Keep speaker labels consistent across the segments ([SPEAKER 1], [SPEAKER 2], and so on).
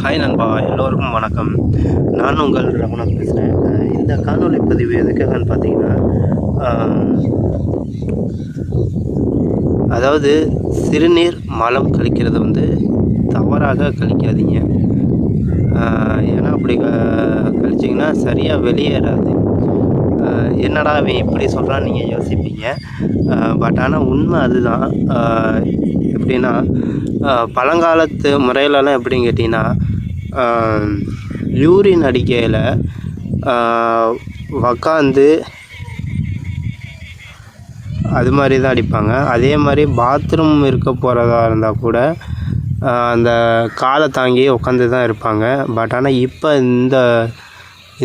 [SPEAKER 1] Hi நண்பா. எல்லோருக்கும் வணக்கம். நான் உங்கள் ரகுநாத் பேசுகிறேன் இந்த காணொலி பதிவு எதுக்காகன்னு பார்த்தீங்கன்னா அதாவது சிறுநீர் மலம் கழிக்கிறத வந்து தவறாக கழிக்காதீங்க. ஏன்னா அப்படி கழிச்சிங்கன்னா சரியாக வெளியேறாது. என்னடா அவன் இப்படி சொல்கிறான்னு நீங்கள் யோசிப்பீங்க. பட் ஆனால் உண்மை அதுதான். எப்படின்னா பழங்காலத்து முறையிலலாம் எப்படின்னு கேட்டிங்கன்னா யூரின் அடிக்கையில் உக்காந்து அது மாதிரி தான் அடிப்பாங்க. அதே மாதிரி பாத்ரூம் இருக்க போகிறதா இருந்தால் கூட அந்த காலை தாங்கி உட்காந்து தான் இருப்பாங்க. பட் ஆனால் இப்போ இந்த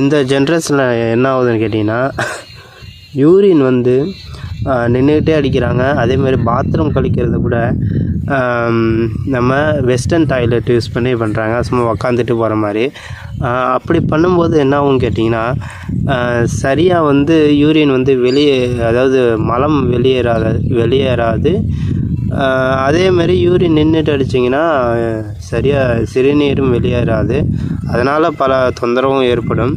[SPEAKER 1] இந்த ஜென்ரேஷனில் என்ன ஆகுதுன்னு கேட்டிங்கன்னா யூரின் வந்து நின்றுக்கிட்டே அடிக்கிறாங்க. அதே மாதிரி பாத்ரூம் கழிக்கிறது கூட நம்ம வெஸ்டர்ன் டாய்லெட் யூஸ் பண்ணி பண்ணுறாங்க சும்மா உக்காந்துட்டு போகிற மாதிரி. அப்படி பண்ணும்போது என்ன ஆகும் கேட்டிங்கன்னா சரியாக வந்து யூரின் வந்து வெளியே அதாவது மலம் வெளியேறாத வெளியேறாது. அதேமாரி யூரின் நின்றுட்டு அடிச்சிங்கன்னா சரியாக சிறுநீரும் வெளியேறாது. அதனால் பல தொந்தரவும் ஏற்படும்.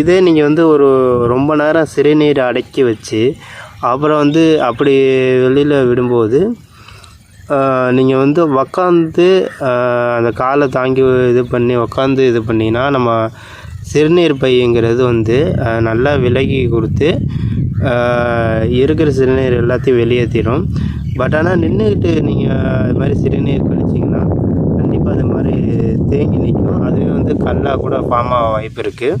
[SPEAKER 1] இதே நீங்கள் வந்து ஒரு ரொம்ப நேரம் சிறுநீர் அடக்கி வச்சு அப்புறம் வந்து அப்படி வெளியில் விடும்போது நீங்கள் வந்து உக்காந்து அந்த காலை தாங்கி இது பண்ணி உக்காந்து இது பண்ணிங்கன்னா நம்ம சிறுநீர் பைங்கிறது வந்து நல்லா விலகி கொடுத்து இருக்கிற சிறுநீர் எல்லாத்தையும் வெளியேற்றிடும் பட் ஆனால் நின்றுக்கிட்டு நீங்கள் அது மாதிரி சிறுநீர் கழிச்சிங்கன்னா கண்டிப்பாக அது மாதிரி தேங்கி நிற்கும். அதுவே வந்து கல்லாக கூட ஃபார்ம் ஆக வாய்ப்பு இருக்குது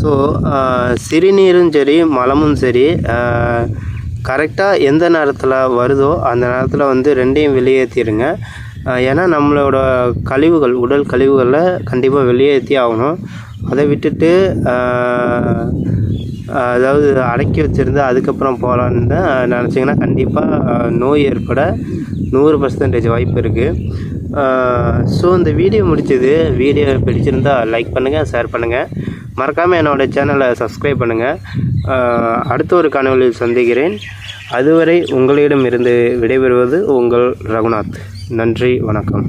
[SPEAKER 1] ஸோ uh, சிறுநீரும் சரி மலமும் சரி uh, கரெக்டாக எந்த நேரத்தில் வருதோ அந்த நேரத்தில் வந்து ரெண்டையும் வெளியேற்றிடுங்க uh, ஏன்னா நம்மளோட கழிவுகள் உடல் கழிவுகளை கண்டிப்பாக வெளியேற்றி ஆகணும். அதை விட்டுட்டு அதாவது அடக்கி வச்சுருந்து அதுக்கப்புறம் போகலான்னு நினச்சிங்கன்னா கண்டிப்பாக நோய் ஏற்பட நூறு பர்சன்டேஜ் வாய்ப்பு இருக்குது ஸோ இந்த வீடியோ முடிச்சது வீடியோ பிடிச்சிருந்தா லைக் பண்ணுங்கள் ஷேர் பண்ணுங்கள் மறக்காமல் என்னோடய சேனலை சப்ஸ்கிரைப் பண்ணுங்கள் அடுத்த ஒரு காணொளியில் சந்திக்கிறேன். அதுவரை உங்களிடம் இருந்து விடைபெறுவது உங்கள் ரகுநாத். நன்றி வணக்கம்.